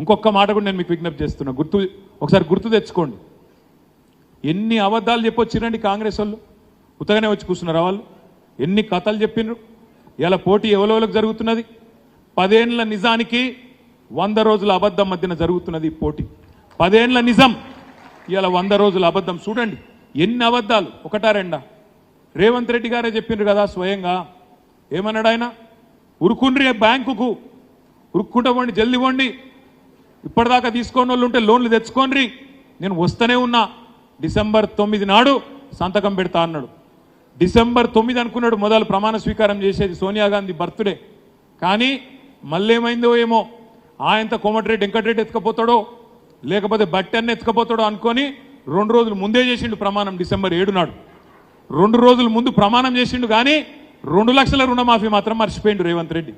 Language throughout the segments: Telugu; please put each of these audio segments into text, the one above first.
ఇంకొక మాట కూడా నేను మీకు విజ్ఞప్తి చేస్తున్నా. గుర్తు ఒకసారి గుర్తు తెచ్చుకోండి. ఎన్ని అబద్ధాలు చెప్పొచ్చిరండి కాంగ్రెస్ వాళ్ళు? ఉతగానే వచ్చి కూర్చున్నారా వాళ్ళు? ఎన్ని కథలు చెప్పిండ్రు ఇలా పోటీ ఎవరెవరికి జరుగుతున్నది? పదేండ్ల నిజానికి వంద రోజుల అబద్ధం మధ్యన జరుగుతున్నది ఈ పోటీ. పదేండ్ల నిజం. ఇలా వంద రోజుల అబద్ధం. చూడండి ఎన్ని అబద్ధాలు? ఒకటా రెండా? రేవంత్ రెడ్డి గారే చెప్పిండ్రు కదా స్వయంగా. ఏమన్నాడు ఆయన? ఉరుకుండ్రి బ్యాంకుకు. ఉరుక్కుంటా పోండి జల్ది పోండి. ఇప్పటిదాకా తీసుకోని వాళ్ళు ఉంటే లోన్లు తెచ్చుకోండి నేను వస్తూనే ఉన్నా. డిసెంబర్ తొమ్మిది నాడు సంతకం పెడతా అన్నాడు. డిసెంబర్ తొమ్మిది అనుకున్నాడు మొదలు ప్రమాణ స్వీకారం చేసేది సోనియా గాంధీ బర్త్డే. కానీ మళ్ళేమైందో ఏమో. ఆయంత కోమటిరెడ్డి వెంకటరెడ్డి ఎత్తుకపోతాడో లేకపోతే బట్టి అన్న ఎత్తుకపోతాడో అనుకొని రెండు రోజులు ముందే చేసిండు ప్రమాణం డిసెంబర్ ఏడు నాడు. రెండు రోజుల ముందు ప్రమాణం చేసిండు కానీ రెండు లక్షల రుణమాఫీ మాత్రం మర్చిపోయిండు రేవంత్ రెడ్డి.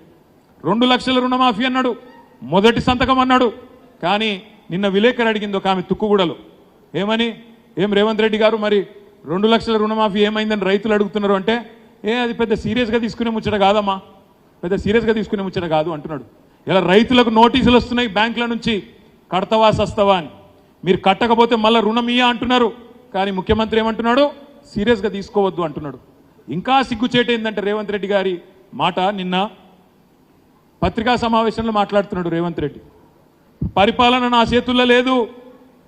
రెండు లక్షల రుణమాఫీ అన్నాడు. మొదటి సంతకం అన్నాడు. కానీ నిన్న విలేకరు అడిగింది ఒక ఆమె తుక్కుగూడలో. ఏమని? ఏం రేవంత్ రెడ్డి గారు మరి రెండు లక్షల రుణమాఫీ ఏమైందని రైతులు అడుగుతున్నారు అంటే ఏ అది పెద్ద సీరియస్గా తీసుకునే ముచ్చట కాదమ్మా. పెద్ద సీరియస్గా తీసుకునే ముచ్చట కాదు అంటున్నాడు. ఇలా రైతులకు నోటీసులు వస్తున్నాయి బ్యాంకుల నుంచి కడతవా సస్తవా అని. మీరు కట్టకపోతే మళ్ళీ రుణం ఇయ్య అంటున్నారు. కానీ ముఖ్యమంత్రి ఏమంటున్నాడు? సీరియస్గా తీసుకోవద్దు అంటున్నాడు. ఇంకా సిగ్గుచేట ఏంటంటే రేవంత్ రెడ్డి గారి మాట నిన్న పత్రికా సమావేశంలో మాట్లాడుతున్నాడు రేవంత్ రెడ్డి. పరిపాలన నా చేతుల్లో లేదు.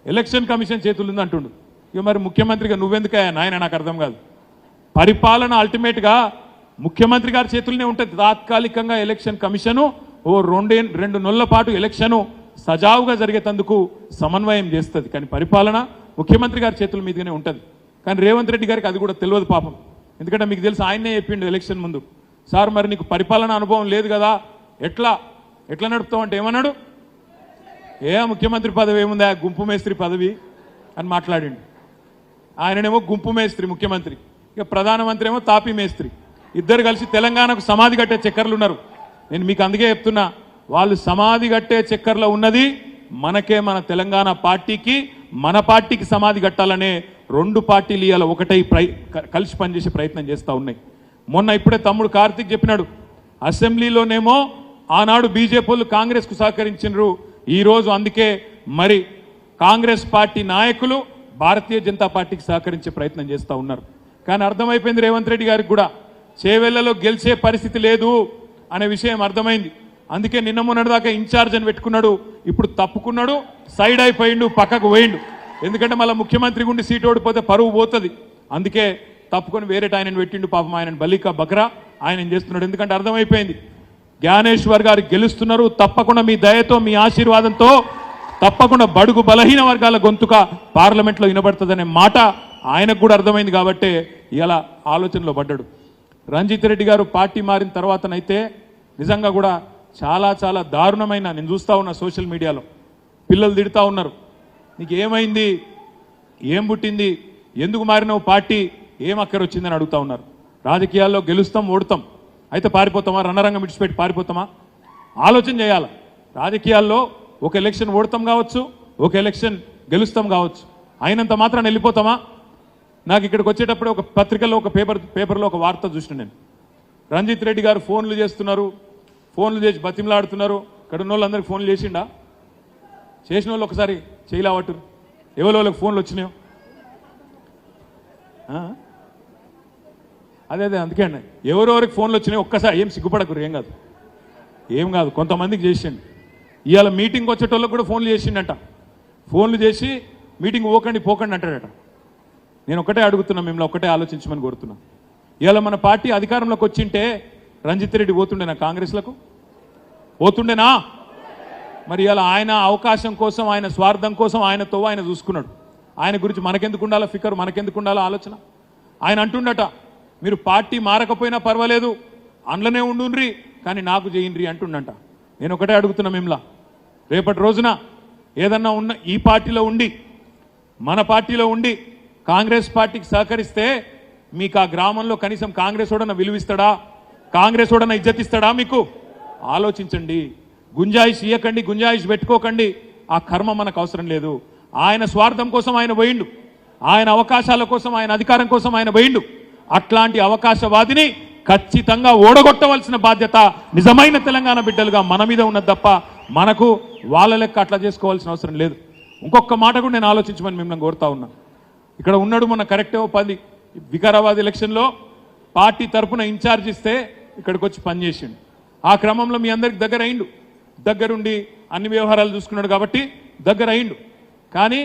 ఎలక్షన్ కమిషన్ చేతులు ఉంది అంటుండు. ఇక మరి ముఖ్యమంత్రిగా నువ్వెందుకయ్యా నాయన నాకు అర్థం కాదు. పరిపాలన అల్టిమేట్గా ముఖ్యమంత్రి గారి చేతుల్లోనే ఉంటుంది. తాత్కాలికంగా ఎలక్షన్ కమిషను ఓ రెండే రెండు నెలల పాటు ఎలక్షను సజావుగా జరిగేటందుకు సమన్వయం చేస్తుంది. కానీ పరిపాలన ముఖ్యమంత్రి గారి చేతుల మీదుగానే ఉంటుంది. కానీ రేవంత్ రెడ్డి గారికి అది కూడా తెలియదు పాపం. ఎందుకంటే మీకు తెలుసు ఆయన్నే చెప్పిండు ఎలక్షన్ ముందు. సార్ మరి నీకు పరిపాలన అనుభవం లేదు కదా? ఎట్లా? ఎట్లా నడుపుతావు? అంటే ఏమన్నాడు? ఏ ముఖ్యమంత్రి పదవి ఏముంది? ఆ గుంపు మేస్త్రి పదవి అని మాట్లాడిండు. ఆయననేమో గుంపు మేస్త్రి ముఖ్యమంత్రి. ఇక ప్రధానమంత్రి ఏమో తాపీ మేస్త్రి. ఇద్దరు కలిసి తెలంగాణకు సమాధి కట్టే చక్కర్లు ఉన్నారు. నేను మీకు అందుకే చెప్తున్నా వాళ్ళు సమాధి కట్టే చక్కర్లో ఉన్నది మనకే మన తెలంగాణ పార్టీకి మన పార్టీకి సమాధి కట్టాలనే రెండు పార్టీలు ఇవాళ ఒకటై ప్రై క- కలిసి పనిచేసే ప్రయత్నం చేస్తూ ఉన్నాయి. మొన్న ఇప్పుడే తమ్ముడు కార్తిక్ చెప్పినాడు అసెంబ్లీలోనేమో ఆనాడు బీజేపీ వాళ్ళు కాంగ్రెస్కు సహకరించినారు ఈరోజు అందుకే మరి కాంగ్రెస్ పార్టీ నాయకులు భారతీయ జనతా పార్టీకి సహకరించే ప్రయత్నం చేస్తూ ఉన్నారు. కానీ అర్థమైపోయింది రేవంత్ రెడ్డి గారికి కూడా చేవెళ్ళలో గెలిచే పరిస్థితి లేదు అనే విషయం అర్థమైంది. అందుకే నిన్న మొన్నటిదాకా ఇన్ఛార్జ్ అని పెట్టుకున్నాడు ఇప్పుడు తప్పుకున్నాడు సైడ్ అయిపోయిండు పక్కకు పోయిండు. ఎందుకంటే మళ్ళీ ముఖ్యమంత్రి గుండి సీట్ ఓడిపోతే పరువు పోతుంది. అందుకే తప్పుకొని వేరేట ఆయనను పెట్టిండు పాపం ఆయన బలికా బక్రా ఆయన చేస్తున్నాడు. ఎందుకంటే అర్థమైపోయింది జ్ఞానేశ్వర్ గారు గెలుస్తున్నారు. తప్పకుండా మీ దయతో మీ ఆశీర్వాదంతో తప్పకుండా బడుగు బలహీన వర్గాల గొంతుక పార్లమెంట్లో వినబడుతుందనే మాట ఆయనకు కూడా అర్థమైంది కాబట్టే ఇలా ఆలోచనలో పడ్డాడు. రంజిత్ రెడ్డి గారు పార్టీ మారిన తర్వాతనైతే నిజంగా కూడా చాలా చాలా దారుణమైన నేను చూస్తా ఉన్నా సోషల్ మీడియాలో పిల్లలు తిడతా ఉన్నారు. నీకు ఏమైంది ఏం పుట్టింది? ఎందుకు మారినావు పార్టీ? ఏం అక్కర వచ్చిందని అడుగుతా ఉన్నారు. రాజకీయాల్లో గెలుస్తాం ఓడతాం. అయితే పారిపోతామా? రణరంగం విడిచిపెట్టి పారిపోతామా? ఆలోచన చేయాలి. రాజకీయాల్లో ఒక ఎలక్షన్ ఓడతాం కావచ్చు ఒక ఎలక్షన్ గెలుస్తాం కావచ్చు. అయినంత మాత్రాన్ని వెళ్ళిపోతామా? నాకు ఇక్కడికి వచ్చేటప్పుడు ఒక పత్రికలో ఒక పేపర్ పేపర్లో ఒక వార్త చూసిన నేను. రంజిత్ రెడ్డి గారు ఫోన్లు చేస్తున్నారు ఫోన్లు చేసి బతిమలాడుతున్నారు. ఇక్కడ ఉన్న వాళ్ళందరికీ ఫోన్లు చేసిండా? చేసిన వాళ్ళు ఒకసారి చేయలేవట్టు ఎవరి వాళ్ళకి ఫోన్లు వచ్చినాయో? అదే అదే అందుకే అండి ఎవరెవరికి ఫోన్లు వచ్చినాయి ఒక్కసారి ఏం సిగ్గుపడకరు ఏం కాదు. ఏం కాదు కొంతమందికి చేసిండు. ఇవాళ మీటింగ్ వచ్చేటోళ్ళకి కూడా ఫోన్లు చేసిండట. ఫోన్లు చేసి మీటింగ్ పోకండి పోకండి అంటాడట నేను ఒకటే అడుగుతున్నా మిమ్మల్ని ఒకటే ఆలోచించమని కోరుతున్నా. ఇవాళ మన పార్టీ అధికారంలోకి వచ్చింటే రంజిత్ రెడ్డి పోతుండేనా కాంగ్రెస్లకు? పోతుండేనా? మరి ఇలా ఆయన అవకాశం కోసం ఆయన స్వార్థం కోసం ఆయనతో ఆయన చూసుకున్నాడు. ఆయన గురించి మనకెందుకు ఉండాలో ఫికర్ మనకెందుకు ఉండాలో ఆలోచన. ఆయన అంటుండట మీరు పార్టీ మారకపోయినా పర్వాలేదు. అందులోనే ఉండుండ్రి కానీ నాకు చేయండ్రి అంటుండంట. నేను ఒకటే అడుగుతున్నా మిమ్మల్ని రేపటి రోజున ఏదన్నా ఉన్న ఈ పార్టీలో ఉండి మన పార్టీలో ఉండి కాంగ్రెస్ పార్టీకి సహకరిస్తే మీకు ఆ గ్రామంలో కనీసం కాంగ్రెస్ ఓడన విలువిస్తాడా? కాంగ్రెస్ ఓడన ఇజ్జతిస్తాడా మీకు? ఆలోచించండి. గుంజాయిష్ ఇయ్యకండి గుంజాయిష్ పెట్టుకోకండి. ఆ కర్మ మనకు అవసరం లేదు. ఆయన స్వార్థం కోసం ఆయన పోయిండు. ఆయన అవకాశాల కోసం ఆయన అధికారం కోసం ఆయన పోయిండు. అట్లాంటి అవకాశవాదిని ఖచ్చితంగా ఓడగొట్టవలసిన బాధ్యత నిజమైన తెలంగాణ బిడ్డలుగా మన మీద ఉన్నది తప్ప మనకు వాళ్ళ లెక్క అట్లా చేసుకోవాల్సిన అవసరం లేదు. ఇంకొక మాట కూడా నేను ఆలోచించమని మిమ్మల్ని కోరుతా ఉన్నా. ఇక్కడ ఉన్నాడు మొన్న కరెక్టే ఓ పది వికారాబాద్ ఎలక్షన్లో పార్టీ తరపున ఇన్ఛార్జ్ ఇస్తే ఇక్కడికి వచ్చి పనిచేసిండు ఆ క్రమంలో మీ అందరికి దగ్గర అయిండు. దగ్గరుండి అన్ని వ్యవహారాలు చూసుకున్నాడు కాబట్టి దగ్గర అయిండు. కానీ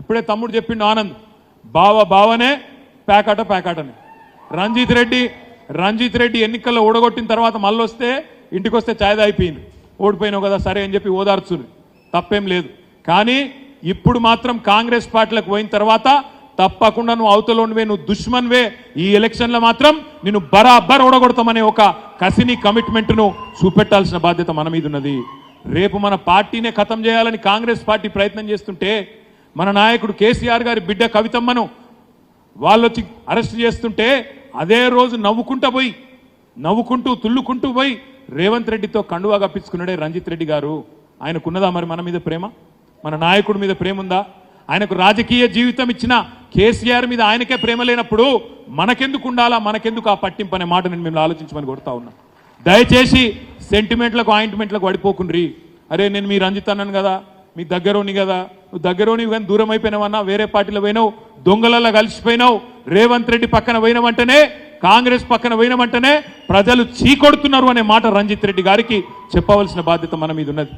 ఇప్పుడే తమ్ముడు చెప్పిండు ఆనంద్ బావ బావనే ప్యాకాట ప్యాకాటనే. రంజిత్ రెడ్డి రంజిత్ రెడ్డి ఎన్నికల్లో ఓడగొట్టిన తర్వాత మళ్ళీ వస్తే ఇంటికి వస్తే ఛాయ్ అయిపోయింది ఓడిపోయినావు కదా సరే అని చెప్పి ఓదార్చుని తప్పేం లేదు. కానీ ఇప్పుడు మాత్రం కాంగ్రెస్ పార్టీలకు పోయిన తర్వాత తప్పకుండా నువ్వు అవతలోనివే నువ్వు దుష్మన్వే. ఈ ఎలక్షన్లో మాత్రం నిన్ను బరాబర్ ఓడగొడతామనే ఒక కసిని కమిట్మెంట్ను చూపెట్టాల్సిన బాధ్యత మన మీద ఉన్నది. రేపు మన పార్టీనే ఖతం చేయాలని కాంగ్రెస్ పార్టీ ప్రయత్నం చేస్తుంటే మన నాయకుడు కేసీఆర్ గారి బిడ్డ కవితమ్మను వాళ్ళొచ్చి అరెస్ట్ చేస్తుంటే అదే రోజు నవ్వుకుంటా పోయి నవ్వుకుంటూ తుల్లుకుంటూ పోయి రేవంత్ రెడ్డితో కండువా కప్పించుకున్నాడే రంజిత్ రెడ్డి గారు. ఆయనకున్నదా మరి మన మీద ప్రేమ? మన నాయకుడి మీద ప్రేమ ఉందా? ఆయనకు రాజకీయ జీవితం ఇచ్చిన కేసీఆర్ మీద ఆయనకే ప్రేమ లేనప్పుడు మనకెందుకు ఉండాలా మనకెందుకు ఆ పట్టింపు అనే మాట నేను మిమ్మల్ని ఆలోచించమని కొడతా ఉన్నా. దయచేసి సెంటిమెంట్లకు ఆయింట్మెంట్లకు పడిపోకుండ్రి అరే నేను మీ రంజిత్ అన్నాను కదా. మీ దగ్గరోని కదా. నువ్వు దగ్గరోని కానీ దూరం అయిపోయినావన్నా వేరే పార్టీలో పోయినావు దొంగలల్లో కలిసిపోయినావు రేవంత్ రెడ్డి పక్కన పోయినామంటేనే కాంగ్రెస్ పక్కన పోయినామంటేనే ప్రజలు చీకొడుతున్నారు అనే మాట రంజిత్ రెడ్డి గారికి చెప్పవలసిన బాధ్యత మన మీద ఉన్నది.